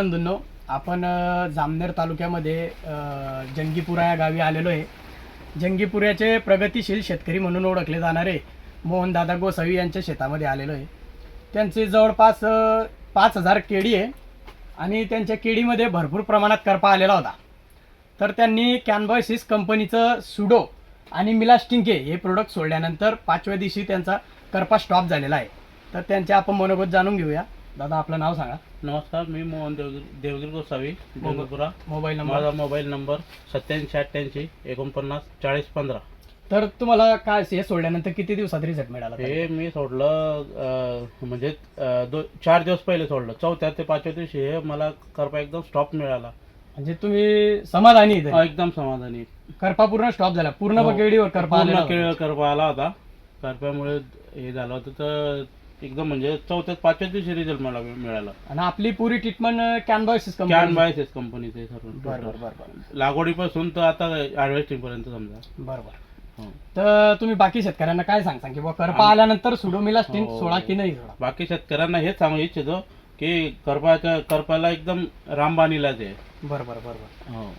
बंधूंनो आपण जामनेर तालुक्यामध्ये जंगीपुरा या गावी आलेलो आहे. जंगीपुऱ्याचे प्रगतिशील शेतकरी म्हणून ओळखले जाणारे मोहनदादा गोसावी यांच्या शेतामध्ये आलेलो आहे. त्यांचे जवळपास पाच हजार केळी आहे आणि त्यांच्या केळीमध्ये भरपूर प्रमाणात करपा आलेला होता. तर त्यांनी कॅनबॉयसिस कंपनीचं सुडो आणि मिलास्टिंके हे प्रोडक्ट सोडल्यानंतर पाचव्या दिवशी त्यांचा करपा स्टॉप झालेला आहे. तर त्यांचे आपण मनोगत जाणून घेऊया. दादा आपलं नाव सांगा. नमस्कार मी मोहन देवगिरी देवगिरी गोसावी जंगपुरा मोबाईल नंबर? माझा मोबाईल नंबर सत्याऐंशी अठ्ठ्याऐंशी एकोणपन्नास चाळीस पंधरा. तर तुम्हाला काय हे सोडल्यानंतर किती दिवसात रिझल्ट मिळाला हे मी सोडलं अं, म्हणजे अं, दो चार दिवस पहिले सोडलं. चौथ्या ते पाचव्या दिवशी हे मला करपा एकदम स्टॉप मिळाला. म्हणजे तुम्ही समाधानी? एकदम समाधानी. करपा पूर्ण स्टॉप झाला. पूर्ण हो. बकेडीवर करपा पूर्ण आलेला होता. केळ करपा आला होता. करप्यामुळे हे झालं होतं तर एकदम म्हणजे चौथ्या पाचव्या दिवशी रिझल्ट मला मिळाला. आणि आपली पुरी ट्रीटमेंट कॅनबॉयसिस कॅन कंपनी बायसेस कंपनीचे सर्व लागवडीपासून तर आता हार्वेस्टिंग पर्यंत समजा. बरं बरं. हो. तर तुम्ही बाकी शेतकऱ्यांना काय सांगता? की बुवा करपा आल्यानंतर सुडोमिला स्टिंग हो. सोडा की नाही सोडा? बाकी शेतकऱ्यांना हेच सांगू इच्छितो की करपाच्या करपाला एकदम रामबाण इलाज आहे. बरं बरं बरं बरं. हो.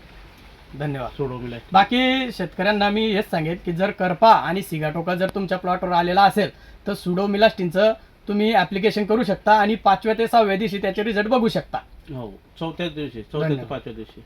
धन्यवाद. सोडू मिळेल बाकी शेतकऱ्यांना मी हेच सांगेन की जर करपा आणि सिगाटोका जर तुमच्या प्लॉटवर आलेला असेल तर सुडोमिलास्टिनचं तुम्ही ऍप्लिकेशन करू शकता आणि पाचव्या ते सहाव्या दिवशी त्याचे रिझल्ट बघू शकता हो चौथ्याच दिवशी चौथ्या ते धन्यवाद. पाचव्या दिवशी